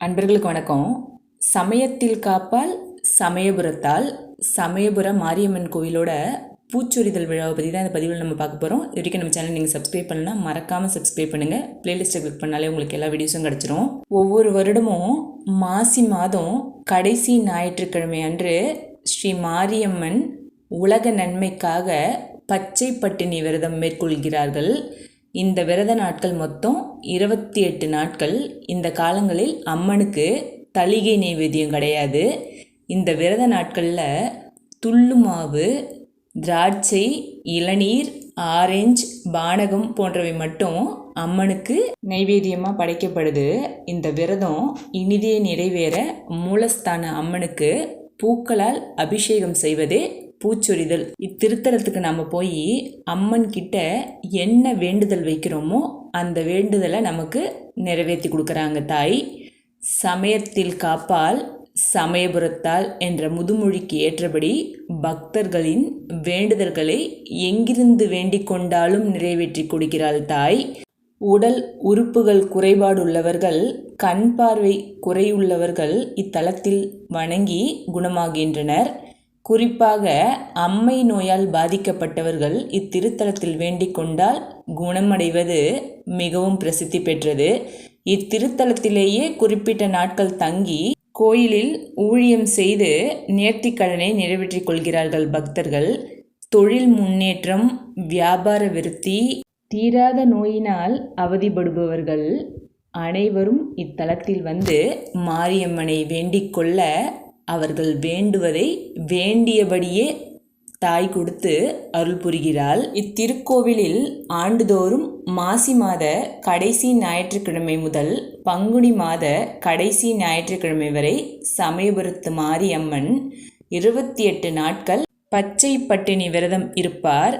அன்பர்களுக்கு வணக்கம். சமயத்தில் காப்பால் சமயபுரத்தால் சமயபுர மாரியம்மன் கோவிலோட பூச்சொரிதல் விழாவை பற்றி தான் இந்த பதிவில் நம்ம பார்க்க போகிறோம் இது வரைக்கும் நம்ம சேனல் நீங்கள் சப்ஸ்கிரைப் பண்ணலாம் மறக்காமல் சப்ஸ்கிரைப் பண்ணுங்கள் பிளேலிஸ்ட்டை கிளிக் பண்ணாலே உங்களுக்கு எல்லா வீடியோஸும் கிடச்சிரும். ஒவ்வொரு வருடமும் மாசி மாதம் கடைசி ஞாயிற்றுக்கிழமை அன்று ஸ்ரீ மாரியம்மன் உலக நன்மைக்காக பச்சை பட்டினி விரதம் மேற்கொள்கிறார்கள். இந்த விரத நாட்கள் மொத்தம் இருபத்தி எட்டு நாட்கள். இந்த காலங்களில் அம்மனுக்கு தளிகை நைவேத்தியம் கிடையாது. இந்த விரத நாட்களில் துள்ளு மாவு திராட்சை இளநீர் ஆரஞ்சு பானகம் போன்றவை மட்டும் அம்மனுக்கு நைவேத்தியமாக படைக்கப்படுது. இந்த விரதம் இனிதே நிறைவேற மூலஸ்தான அம்மனுக்கு பூக்களால் அபிஷேகம் செய்வதே பூச்சொரிதல். இத்திருத்தலத்துக்கு நம்ம போய் அம்மன் கிட்ட என்ன வேண்டுதல் வைக்கிறோமோ அந்த வேண்டுதலை நமக்கு நிறைவேற்றி கொடுக்குறாங்க தாய். சமயத்தில் காப்பால் சமயபுரத்தால் என்ற முதுமொழிக்கு ஏற்றபடி பக்தர்களின் வேண்டுதல்களை எங்கிருந்து வேண்டிக் கொண்டாலும் நிறைவேற்றி கொடுக்கிறாள் தாய். உடல் உறுப்புகள் குறைபாடுள்ளவர்கள் கண் பார்வை குறையுள்ளவர்கள் இத்தலத்தில் வணங்கி குணமாகின்றனர். குறிப்பாக அம்மை நோயால் பாதிக்கப்பட்டவர்கள் இத்திருத்தலத்தில் வேண்டிக் கொண்டால் குணமடைவது மிகவும் பிரசித்தி பெற்றது. இத்திருத்தலத்திலேயே குறிப்பிட்ட நாட்கள் தங்கி கோயிலில் ஊழியம் செய்து நேர்த்திக்கடனை நிறைவேற்றிக் கொள்கிறார்கள் பக்தர்கள். தொழில் முன்னேற்றம் வியாபார விருத்தி தீராத நோயினால் அவதிப்படுபவர்கள் அனைவரும் இத்தலத்தில் வந்து மாரியம்மனை வேண்டிக் கொள்ள அவர்கள் வேண்டுவதை வேண்டியபடியே தாய் கொடுத்து அருள் புரிகிறாள். இத்திருக்கோவிலில் ஆண்டுதோறும் மாசி மாத கடைசி ஞாயிற்றுக்கிழமை முதல் பங்குனி மாத கடைசி ஞாயிற்றுக்கிழமை வரை சமயபுரத்து மாரியம்மன் இருபத்தி எட்டு நாட்கள் பச்சை பட்டினி விரதம் இருப்பார்.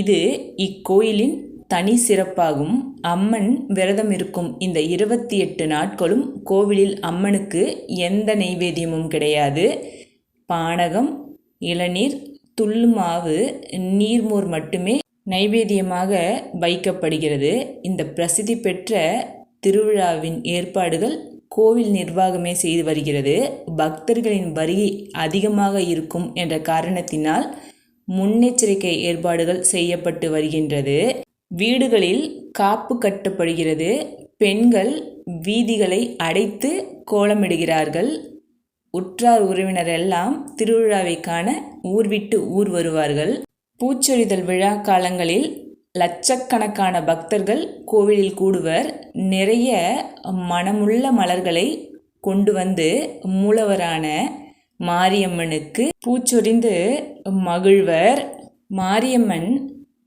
இது இக்கோயிலின் தனி சிறப்பாகும். அம்மன் விரதம் இருக்கும் இந்த இருபத்தி எட்டு நாட்களும் கோவிலில் அம்மனுக்கு எந்த நெய்வேத்தியமும் கிடையாது. பானகம் இளநீர் துள்ளு மாவு நீர்மோர் மட்டுமே நைவேத்தியமாக வைக்கப்படுகிறது. இந்த பிரசித்தி பெற்ற திருவிழாவின் ஏற்பாடுகள் கோவில் நிர்வாகமே செய்து வருகிறது. பக்தர்களின் வருகை அதிகமாக இருக்கும் என்ற காரணத்தினால் முன்னெச்சரிக்கை ஏற்பாடுகள் செய்யப்பட்டு வருகின்றது. வீடுகளில் காப்பு கட்டப்படுகிறது. பெண்கள் வீதிகளை அடைத்து கோலமிடுகிறார்கள். உற்றார் உறவினர் எல்லாம் திருவிழாவை காண ஊர் விட்டு ஊர் வருவார்கள். பூச்சொரிதல் விழா காலங்களில் லட்சக்கணக்கான பக்தர்கள் கோவிலில் கூடுவர். நிறைய மனமுள்ள மலர்களை கொண்டு வந்து மூலவரான மாரியம்மனுக்கு பூச்சொரிந்து மகிழ்வர். மாரியம்மன்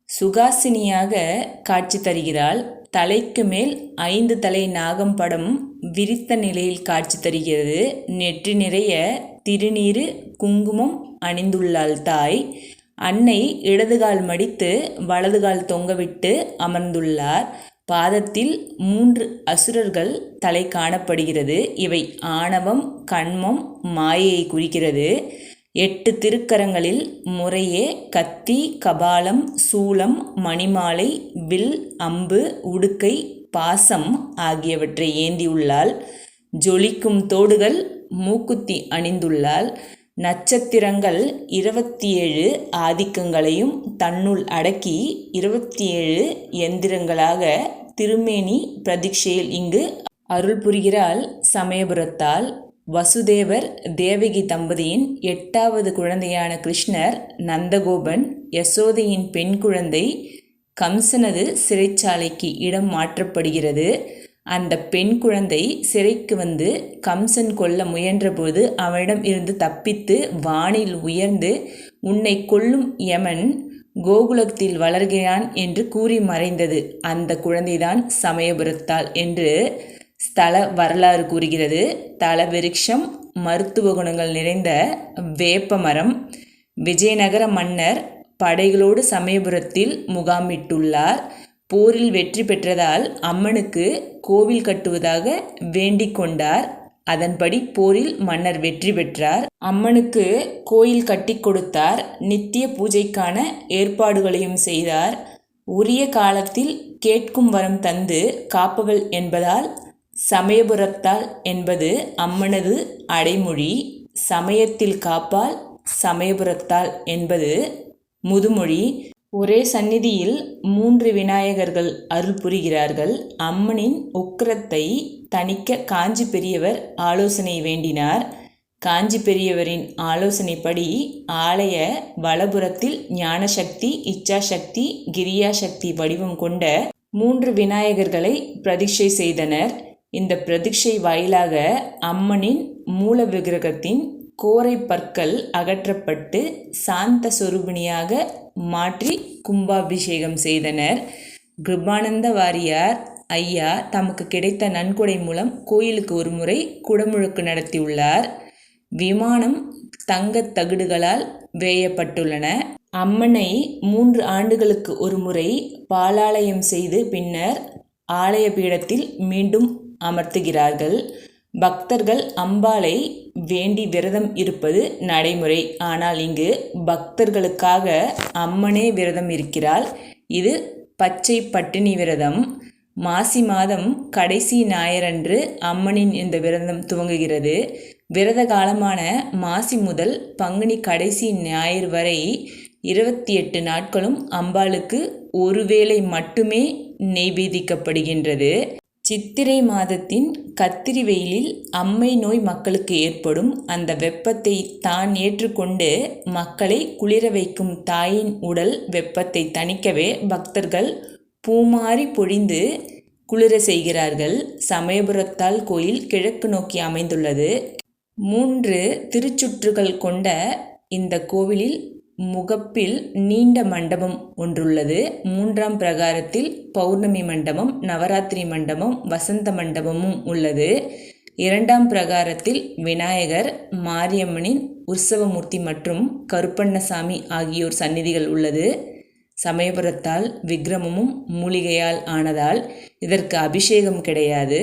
சுகாசினியாக காட்சி தருகிறாள். தலைக்கு மேல் ஐந்து தலை நாகம் படம் விரித்த நிலையில் காட்சி தருகிறது. நெற்றி நிறைய திருநீரு குங்குமம் அணிந்துள்ளாள் தாய். அன்னை இடதுகால் மடித்து வலதுகால் தொங்கவிட்டு அமர்ந்துள்ளார். பாதத்தில் மூன்று அசுரர்கள் தலை காணப்படுகிறது. இவை ஆணவம் கண்மம் மாயையை குறிக்கிறது. எட்டு திருக்கரங்களில் முறையே கத்தி கபாலம் சூலம் மணிமாலை வில் அம்பு உடுக்கை பாசம் ஆகியவற்றை ஏந்தியுள்ளாள் ஜொலிக்கும் தோடுகள் மூக்குத்தி அணிந்துள்ளாள் நட்சத்திரங்கள் இருபத்தி ஏழு ஆதிக்கங்களையும் தன்னுள் அடக்கி இருபத்தி ஏழு எந்திரங்களாக திருமேனி பிரதீட்சையில் இங்கு அருள் புரிகிறாள் சமயபுரத்தால். வசுதேவர் தேவகி தம்பதியின் எட்டாவது குழந்தையான கிருஷ்ணர் நந்தகோபன் யசோதையின் பெண் குழந்தை கம்சனது சிறைச்சாலைக்கு இடம் மாற்றப்படுகிறது. அந்த பெண் குழந்தை சிறைக்கு வந்து கம்சன் கொல்ல முயன்றபோது அவனிடம் இருந்து தப்பித்து வானில் உயர்ந்து உன்னை கொல்லும் யமன் கோகுலத்தில் வளர்கிறான் என்று கூறி மறைந்தது. அந்த குழந்தைதான் சமயபுரத்தால் என்று ஸ்தல வரலாறு கூறுகிறது. தல விருட்சம் மருத்துவ குணங்கள் நிறைந்த வேப்ப மரம் விஜயநகர மன்னர் படைகளோடு சமயபுரத்தில் முகாமிட்டுள்ளார். போரில் வெற்றி பெற்றதால் அம்மனுக்கு கோவில் கட்டுவதாக வேண்டிக் கொண்டார். அதன்படி போரில் மன்னர் வெற்றி பெற்றார். அம்மனுக்கு கோயில் கட்டி கொடுத்தார். நித்திய பூஜைக்கான ஏற்பாடுகளையும் செய்தார். உரிய காலத்தில் கேட்கும் வரம் தந்து காப்பவள் என்பதால் சமயபுரத்தால் என்பது அம்மனது அடைமொழி. சமயத்தில் காப்பால் சமயபுரத்தால் என்பது முதுமொழி. ஒரே சந்நிதியில் மூன்று விநாயகர்கள் அருள் புரிகிறார்கள். அம்மனின் உக்கிரத்தை தணிக்க காஞ்சி பெரியவர் ஆலோசனை வேண்டினார். காஞ்சி பெரியவரின் ஆலோசனைப்படி ஆலய வலபுறத்தில் ஞானசக்தி இச்சாசக்தி கிரியாசக்தி வடிவம் கொண்ட மூன்று விநாயகர்களை பிரதிஷ்டை செய்தனர். இந்த பிரதிஷ்டை வாயிலாக அம்மனின் மூல விக்கிரகத்தின் கோரை பற்கள் அகற்றப்பட்டு சாந்த சொரூபிணியாக மாற்றி கும்பாபிஷேகம் செய்தனர். கிருபானந்த வாரியார் ஐயா தமக்கு கிடைத்த நன்கொடை மூலம் கோயிலுக்கு ஒரு முறை குடமுழுக்கு நடத்தியுள்ளார். விமானம் தங்கத் தகடுகளால் வேயப்பட்டுள்ளன. அம்மனை மூன்று ஆண்டுகளுக்கு ஒரு முறை பாலாலயம் செய்து பின்னர் ஆலய பீடத்தில் மீண்டும் அமர்த்துகிறார்கள். பக்தர்கள் அம்பாளை வேண்டி விரதம் இருப்பது நடைமுறை. ஆனால் இங்கு பக்தர்களுக்காக அம்மனே விரதம் இருக்கிறாள். இது பச்சை பட்டினி விரதம். மாசி மாதம் கடைசி ஞாயிறன்று அம்மனின் இந்த விரதம் துவங்குகிறது. விரத காலமான மாசி முதல் பங்குனி கடைசி ஞாயிறு வரை இருபத்தி எட்டு நாட்களும் அம்பாளுக்கு ஒருவேளை மட்டுமே நெய்வேதிக்கப்படுகின்றது. சித்திரை மாதத்தின் கத்திரி வெயிலில் அம்மை நோய் மக்களுக்கு ஏற்படும் அந்த வெப்பத்தை தான் ஏற்றுக்கொண்டு மக்களை குளிர வைக்கும் தாயின் உடல் வெப்பத்தை தணிக்கவே பக்தர்கள் பூமாறி பொழிந்து குளிர செய்கிறார்கள். சமயபுரத்தால் கோயில் கிழக்கு நோக்கி அமைந்துள்ளது. மூன்று திருச்சுற்றுகள் கொண்ட இந்த கோவிலில் முகப்பில் நீண்ட மண்டபம் ஒன்றுள்ளது. மூன்றாம் பிரகாரத்தில் பௌர்ணமி மண்டபம் நவராத்திரி மண்டபம் வசந்த மண்டபமும் உள்ளது. இரண்டாம் பிரகாரத்தில் விநாயகர் மாரியம்மனின் உற்சவமூர்த்தி மற்றும் கருப்பண்ணசாமி ஆகியோர் சந்நிதிகள் உள்ளது. சமயபுரத்தால் விக்ரமமும் மூலிகையால் ஆனதால் இதற்கு அபிஷேகம் கிடையாது.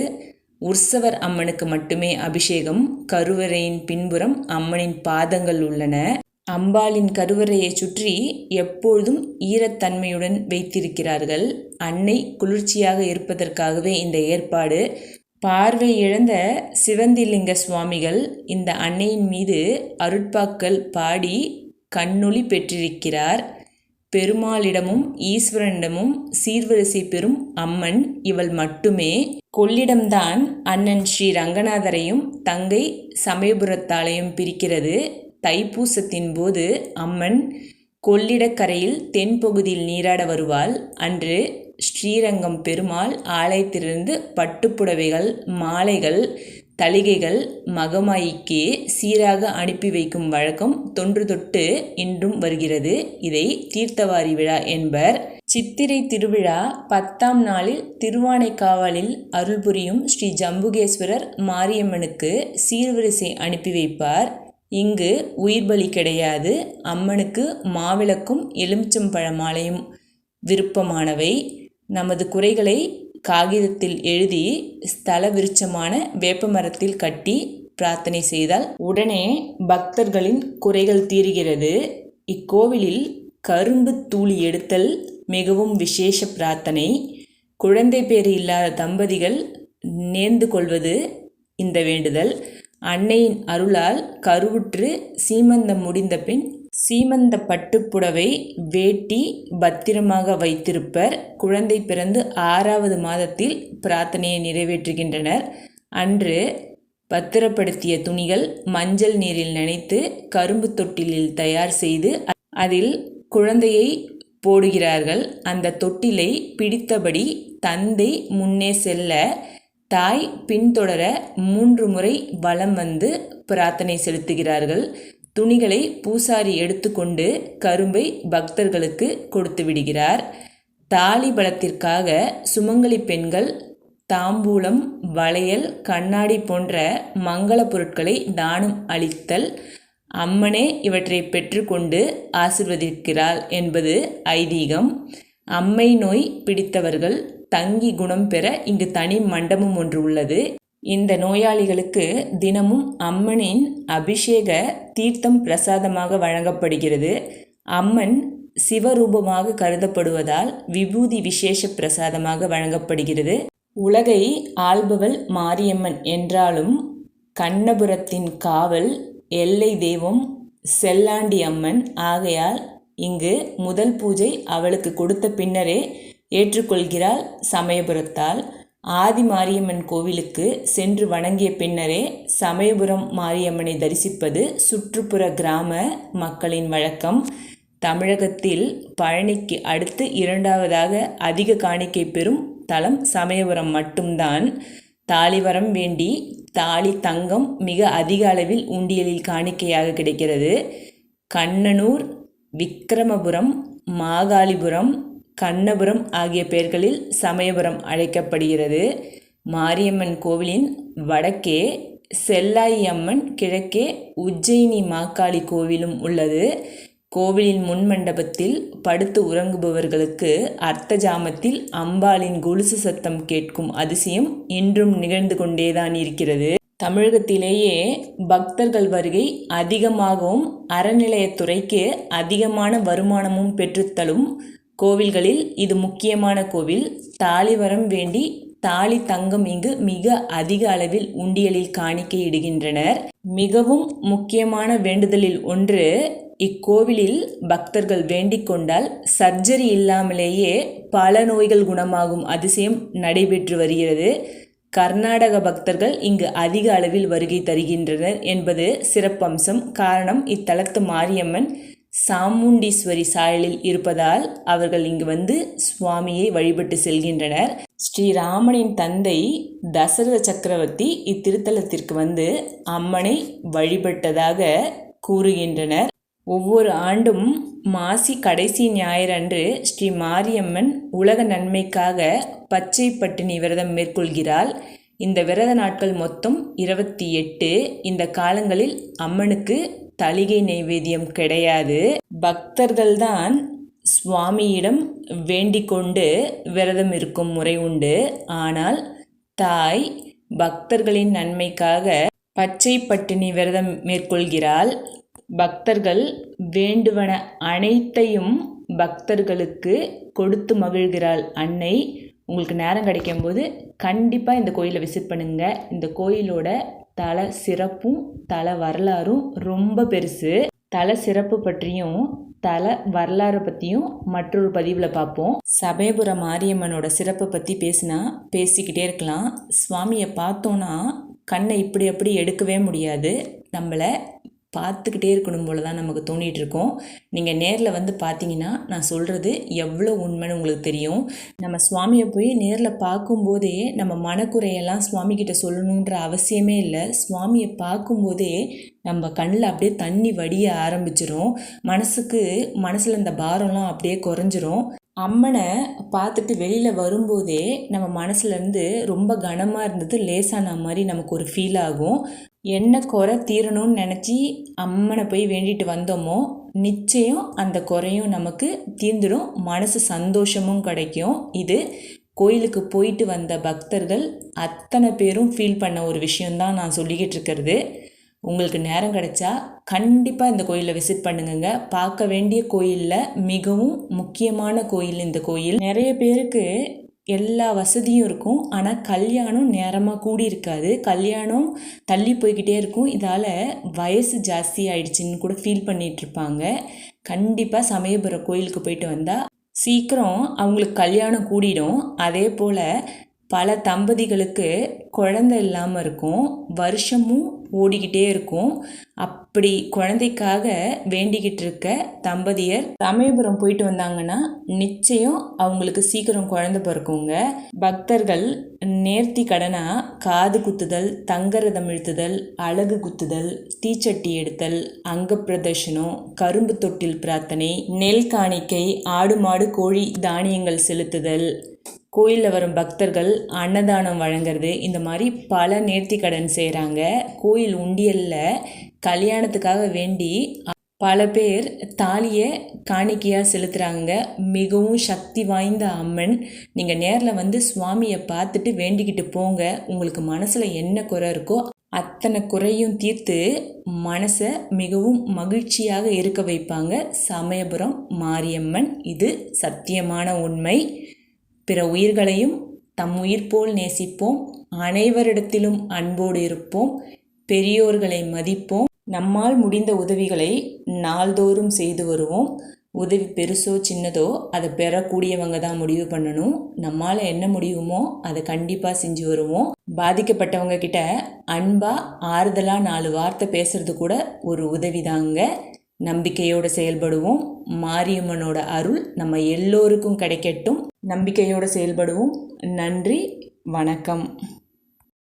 உற்சவர் அம்மனுக்கு மட்டுமே அபிஷேகம் கருவறையின் பின்புறம் அம்மனின் பாதங்கள் உள்ளன. அம்பாளின் கருவறையை சுற்றி எப்பொழுதும் ஈரத்தன்மையுடன் வைத்திருக்கிறார்கள். அன்னை குளிர்ச்சியாக இருப்பதற்காகவே இந்த ஏற்பாடு. பார்வை இழந்த சிவந்திலிங்க சுவாமிகள் இந்த அன்னையின் மீது அருட்பாக்கள் பாடி கண்ணொளி பெற்றிருக்கிறார். பெருமாளிடமும் ஈஸ்வரனிடமும் சீர்வரிசை பெறும் அம்மன் இவள் மட்டுமே. கொள்ளிடம்தான் அண்ணன் ஸ்ரீ ரங்கநாதரையும் தங்கை சமயபுரத்தாலையும் பிரிக்கிறது. தைப்பூசத்தின் போது அம்மன் கொள்ளிடக்கரையில் தென்பகுதியில் நீராட வருவாள். அன்று ஸ்ரீரங்கம் பெருமாள் ஆலயத்திலிருந்து பட்டுப்புடவைகள் மாலைகள் தளிகைகள் மகமாயிக்கே சீராக அனுப்பி வைக்கும் வழக்கம் தொன்று தொட்டு இன்றும் வருகிறது. இதை தீர்த்தவாரி விழா என்பர். சித்திரை திருவிழா பத்தாம் நாளில் திருவானைக்காவலில் அருள்புரியும் ஸ்ரீ ஜம்புகேஸ்வரர் மாரியம்மனுக்கு சீர்வரிசை அனுப்பி வைப்பார். இங்கு உயிர் பலி கிடையாது. அம்மனுக்கு மாவிளக்கும் எலுமிச்சம்பழ மாலையும் விருப்பமானவை. நமது குறைகளை காகிதத்தில் எழுதி ஸ்தல விருட்சமான வேப்பமரத்தில் கட்டி பிரார்த்தனை செய்தால் உடனே பக்தர்களின் குறைகள் தீர்கிறது. இக்கோவிலில் கரும்பு தூளி எடுத்தல் மிகவும் விசேஷ பிரார்த்தனை. குழந்தை பேறு இல்லாத தம்பதிகள் நேர்ந்து கொள்வது இந்த வேண்டுதல். அன்னையின் அருளால் கருவுற்று சீமந்தம் முடிந்த பின் சீமந்த பட்டுப்புடவை வேட்டி பத்திரமாக வைத்திருப்பர். குழந்தை பிறந்து ஆறாவது மாதத்தில் பிரார்த்தனையை நிறைவேற்றுகின்றனர். அன்று பத்திரப்படுத்திய துணிகள் மஞ்சள் நீரில் நனைத்து கரும்பு தொட்டிலில் தயார் செய்து அதில் குழந்தையை போடுகிறார்கள். அந்த தொட்டிலை பிடித்தபடி தந்தை முன்னே செல்ல தாய் பின்தொடர மூன்று முறை வலம் வந்து பிரார்த்தனை செலுத்துகிறார்கள். துணிகளை பூசாரி எடுத்துக்கொண்டு கரும்பை பக்தர்களுக்கு கொடுத்து விடுகிறார். தாலி பலத்திற்காக சுமங்கலி பெண்கள் தாம்பூலம் வளையல் கண்ணாடி போன்ற மங்கள பொருட்களை தானம் அளித்தல் அம்மனே இவற்றை பெற்றுக்கொண்டு ஆசிர்வதிக்கிறாள் என்பது ஐதீகம். அம்மை நோய் பிடித்தவர்கள் தங்கி குணம் பெற இங்கு தனி மண்டபம் ஒன்று உள்ளது. இந்த நோயாளிகளுக்கு தினமும் அம்மனின் அபிஷேக தீர்த்தம் பிரசாதமாக வழங்கப்படுகிறது. அம்மன் சிவரூபமாக கருதப்படுவதால் விபூதி விசேஷ பிரசாதமாக வழங்கப்படுகிறது. உலகை ஆள்பவள் மாரியம்மன் என்றாலும் கண்ணபுரத்தின் காவல் எல்லை தெய்வம் செல்லாண்டி அம்மன் ஆகையால் இங்கு முதல் பூஜை அவளுக்கு கொடுத்த பின்னரே ஏற்றுக்கொள்கிறாள் சமயபுரத்தால். ஆதி மாரியம்மன் கோவிலுக்கு சென்று வணங்கிய பின்னரே சமயபுரம் மாரியம்மனை தரிசிப்பது சுற்றுப்புற கிராம மக்களின் வழக்கம். தமிழகத்தில் பழனிக்கு அடுத்து இரண்டாவதாக அதிக காணிக்கை பெறும் தலம் சமயபுரம் மட்டும்தான். தாலிவரம் வேண்டி தாலி தங்கம் மிக அதிக அளவில் உண்டியலில் காணிக்கையாக கிடைக்கிறது. கண்ணனூர் விக்கிரமபுரம் மாகாளிபுரம் கண்ணபுரம் ஆகிய பெயர்களில் சமயபுரம் அழைக்கப்படுகிறது. மாரியம்மன் கோவிலின் வடக்கே செல்லாயி அம்மன் கிழக்கே உஜ்ஜயினி மாக்காளி கோவிலும் உள்ளது. கோவிலின் முன்மண்டபத்தில் படுத்து உறங்குபவர்களுக்கு அர்த்த ஜாமத்தில் அம்பாளின் கொலுசு சத்தம் கேட்கும் அதிசயம் இன்றும் நிகழ்ந்து கொண்டேதான் இருக்கிறது. தமிழகத்திலேயே பக்தர்கள் வருகை அதிகமாகவும் அறநிலையத்துறைக்கு அதிகமான வருமானமும் பெற்றுத்தலும் கோவில்களில் இது முக்கியமான கோவில். தாலிவரம் வேண்டி தாலி தங்கம் இங்கு மிக அதிக அளவில் உண்டியலில் காணிக்கையிடுகின்றனர். மிகவும் முக்கியமான வேண்டுதலில் ஒன்று இக்கோவிலில் பக்தர்கள் வேண்டிக் கொண்டால் சர்ஜரி இல்லாமலேயே பல நோய்கள் குணமாகும் அதிசயம் நடைபெற்று வருகிறது. கர்நாடக பக்தர்கள் இங்கு அதிக அளவில் வருகை தருகின்றனர் என்பது சிறப்பம்சம். காரணம் இத்தலத்து மாரியம்மன் சாமுண்டீஸ்வரி சாயலில் இருப்பதால் அவர்கள் இங்கு வந்து சுவாமியை வழிபட்டு செல்கின்றனர். ஸ்ரீராமனின் தந்தை தசரத சக்கரவர்த்தி இத்திருத்தலத்திற்கு வந்து அம்மனை வழிபட்டதாக கூறுகின்றனர். ஒவ்வொரு ஆண்டும் மாசி கடைசி ஞாயிறன்று ஸ்ரீ மாரியம்மன் உலக நன்மைக்காக பச்சை பட்டினி விரதம் மேற்கொள்கிறாள். இந்த விரத நாட்கள் மொத்தம் இருபத்தி எட்டு. இந்த காலங்களில் அம்மனுக்கு தளிகை நைவேத்தியம் கிடையாது. பக்தர்கள்தான் சுவாமியிடம் வேண்டிக் கொண்டு விரதம் இருக்கும் முறை உண்டு. ஆனால் தாய் பக்தர்களின் நன்மைக்காக பச்சை பட்டினி விரதம் மேற்கொள்கிறாள். பக்தர்கள் வேண்டுவன அனைத்தையும் பக்தர்களுக்கு கொடுத்து மகிழ்கிறாள் அன்னை. உங்களுக்கு நேரம் கிடைக்கும்போது கண்டிப்பாக இந்த கோயிலை விசிட் பண்ணுங்கள் இந்த கோயிலோட தல சிறப்பும் தல வரலாறும் ரொம்ப பெருசு. தல சிறப்பு பற்றியும் தல வரலாறு பற்றியும் மற்றொரு பதிவில் பார்ப்போம் சமயபுர மாரியம்மனோட சிறப்பை பற்றி பேசினா பேசிக்கிட்டே இருக்கலாம். சுவாமியை பார்த்தோன்னா கண்ணை இப்படி அப்படி எடுக்கவே முடியாது. நம்மளை பார்த்துக்கிட்டே இருக்கணும் போல தான் நமக்கு தோணிகிட்டு இருக்கோம் நீங்கள் நேரில் வந்து பார்த்தீங்கன்னா நான் சொல்கிறது எவ்வளோ உண்மைன்னு உங்களுக்கு தெரியும். நம்ம சுவாமியை போய் நேரில் பார்க்கும்போதே நம்ம மனக்குறையெல்லாம் சுவாமிக்கிட்ட சொல்லணுன்ற அவசியமே இல்லை. சுவாமியை பார்க்கும்போதே நம்ம கண்ணில் அப்படியே தண்ணி வடிய ஆரம்பிச்சிரும். மனசுக்கு மனசில் இந்த பாரம்லாம் அப்படியே குறைஞ்சிரும். அம்மனை பார்த்துட்டு வெளியில் வரும்போதே நம்ம மனசுலேருந்து ரொம்ப கனமாக இருந்தது லேசான மாதிரி நமக்கு ஒரு ஃபீல் ஆகும். என்ன குறை தீரணும்னு நினச்சி அம்மனை போய் வேண்டிட்டு வந்தோமோ நிச்சயம் அந்த குறையும் நமக்கு தீர்ந்துடும் மனசு சந்தோஷமும் கிடைக்கும். இது கோயிலுக்கு போயிட்டு வந்த பக்தர்கள் அத்தனை பேரும் ஃபீல் பண்ண ஒரு விஷயந்தான் நான் சொல்லிக்கிட்டு இருக்கிறது. உங்களுக்கு நேரம் கிடைச்சா கண்டிப்பாக இந்த கோயிலை விசிட் பண்ணுங்க பார்க்க வேண்டிய கோயிலில் மிகவும் முக்கியமான கோயில் இந்த கோயில். நிறைய பேருக்கு எல்லா வசதியும் இருக்கும். ஆனால் கல்யாணம் நேரமாக கூடி இருக்காது. கல்யாணம் தள்ளி போய்கிட்டே இருக்கும். இதால் வயசு ஜாஸ்தி ஆயிடுச்சுன்னு கூட ஃபீல் பண்ணிகிட்ருப்பாங்க கண்டிப்பாக சமயபுரம் கோயிலுக்கு போயிட்டு வந்தால் சீக்கிரம் அவங்களுக்கு கல்யாணம் கூடிடும். அதே போல் பல தம்பதிகளுக்கு குழந்தை இல்லாமல் இருக்கும். வருஷமும் ஓடிக்கிட்டே இருக்கும். அப்படி குழந்தைக்காக வேண்டிக்கிட்டு இருக்க தம்பதியர் சமயபுரம் போயிட்டு வந்தாங்கன்னா நிச்சயம் அவங்களுக்கு சீக்கிரம் குழந்தை பிறக்குங்க. பக்தர்கள் நேர்த்தி கடனாக காது குத்துதல் தங்கரதம் இழுத்துதல் அழகு குத்துதல் தீச்சட்டி எடுத்தல் அங்க பிரதர்ஷனம் கரும்பு தொட்டில் பிரார்த்தனை நெல் காணிக்கை ஆடு மாடு கோழி தானியங்கள் செலுத்துதல். கோயிலில் வரும் பக்தர்கள் அன்னதானம் வழங்குறது இந்த மாதிரி பல நேர்த்தி கடன் செய்கிறாங்க கோயில் உண்டியலில் கல்யாணத்துக்காக வேண்டி பல பேர் தாலியை காணிக்கையாக செலுத்துகிறாங்க மிகவும் சக்தி வாய்ந்த அம்மன். நீங்கள் நேரில் வந்து சுவாமியை பார்த்துட்டு வேண்டிக்கிட்டு போங்க. உங்களுக்கு மனசில் என்ன குறை இருக்கோ அத்தனை குறையும் தீர்த்து மனசை மிகவும் மகிழ்ச்சியாக இருக்க வைப்பாங்க. சமயபுரம் மாரியம்மன். இது சத்தியமான உண்மை. பிற உயிர்களையும் தம் உயிர் போல் நேசிப்போம். அனைவரிடத்திலும் அன்போடு இருப்போம். பெரியோர்களை மதிப்போம். நம்மால் முடிந்த உதவிகளை நாள்தோறும் செய்து வருவோம். உதவி பெருசோ சின்னதோ அதை பெறக்கூடியவங்க தான் முடிவு பண்ணணும். நம்மால் என்ன முடியுமோ அதை கண்டிப்பாக செஞ்சு வருவோம். பாதிக்கப்பட்டவங்க கிட்ட அன்பாக ஆறுதலாக நாலு வார்த்தை பேசுறது கூட ஒரு உதவி தாங்க நம்பிக்கையோடு செயல்படுவோம். மாரியம்மனோட அருள் நம்ம எல்லோருக்கும் கிடைக்கட்டும். நம்பிக்கையோடு செயல்படுவோம். நன்றி. வணக்கம்.